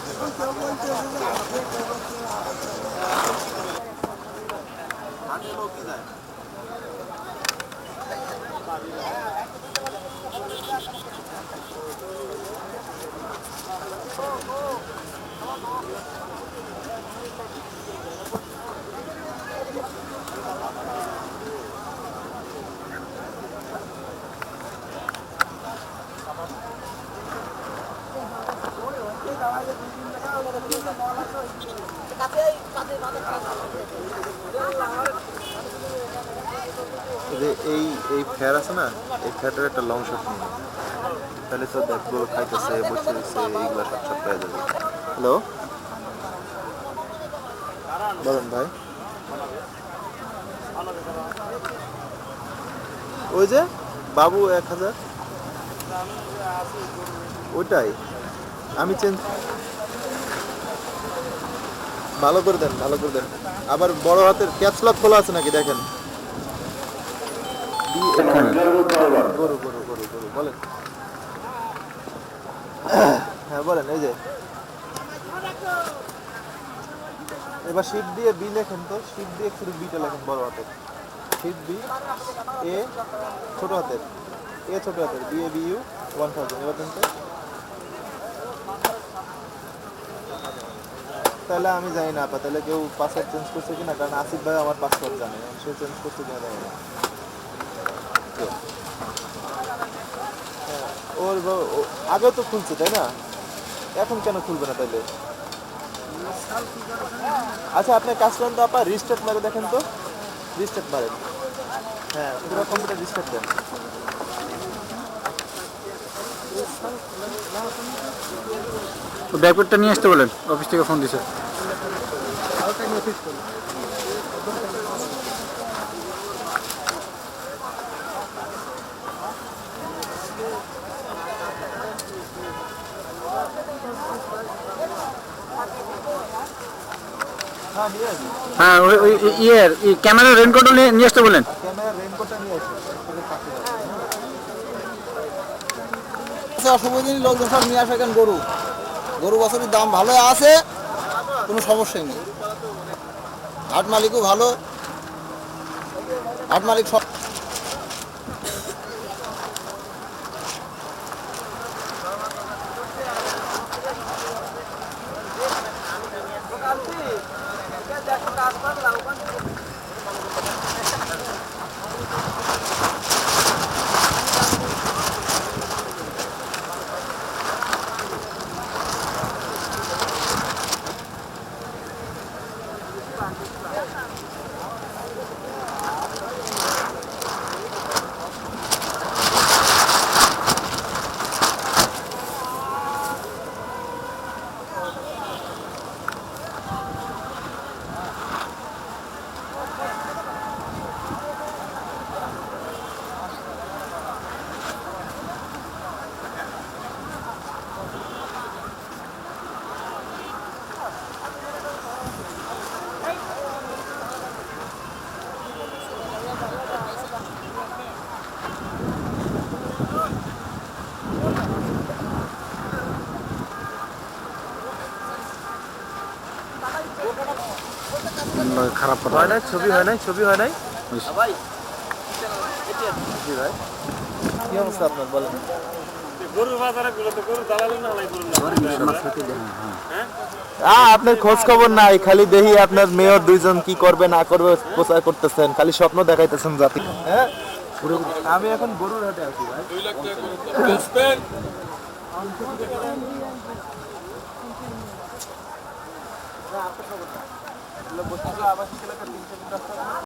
যে এই এই ফ্যার আছে না, এই ফ্যাটের একটা লং শট নিয়ে তাহলে তো দেখব খাইতেছে, বসে রয়েছে, এইগুলো সব সব পেয়ে যাবে। হ্যালো বলেন ভাই। ওই যে, বাবু এক হাজার। ওটাই আমি চেঞ্জ ভালো করে দেন, ভালো করে দেন। আবার বড় হাতের ক্যাপস লক খোলা আছে নাকি, দেখেন। হ্যাঁ এবার দিয়ে বি লেখেন তো। দিয়ে শুধু বিটা লেখেন বড় হাতের। বি এ ছোট হাতের। এ ছোট হাতের। B A B U one thousand এবার দেন তো তাহলে আমি জানি না আপা তাহলে কেউ পাসওয়ার্ড চেঞ্জ করছে কিনা? কারণ আসিফ ভাই আমার পাসওয়ার্ড জানে। সে চেঞ্জ করছে কিনা জানি না। হ্যাঁ, ওর আগেও তো খুলছে তাই না? এখন কেন খুলবে না তাইলে? আচ্ছা আপনি কাজ করেন তো আপা রিস্টার্ট মারে দেখেন তো। রিস্টার্ট মারেন হ্যাঁ পুরো কম্পিউটার রিস্টার্ট দেন। ব্যাকপ্যাকটা নিয়ে আসতে বলেন অফিস থেকে ফোন দিছে। হ্যাঁ ওই ইয়ের ক্যামেরা রেনকোটও নিয়ে নিয়ে আসতে বলেন দেবো। অসুবিধা লোকজন সব নিয়ে আসে কেন গরু। গরু বছরের দাম ভালো আছে, কোনো সমস্যাই নেই। হাট মালিকও ভালো। হাট মালিক সব Иванович. খারাপ কথা। হয় নাই? ছবি হয় নাই? ছবি হয় নাই? জি ভাই। কি অবস্থা আপনার বলেন? আপনার খোঁজ খবর নাই খালি দেখি আপনার মেয়র দুইজন কি করবে না করবে প্রচার করতেছেন খালি স্বপ্ন দেখাইতেছেন জাতি। হ্যাঁ? আমি এখন গরুর হাটে আছি ভাই। আবাসিক এলাকার তিনশো রাস্তা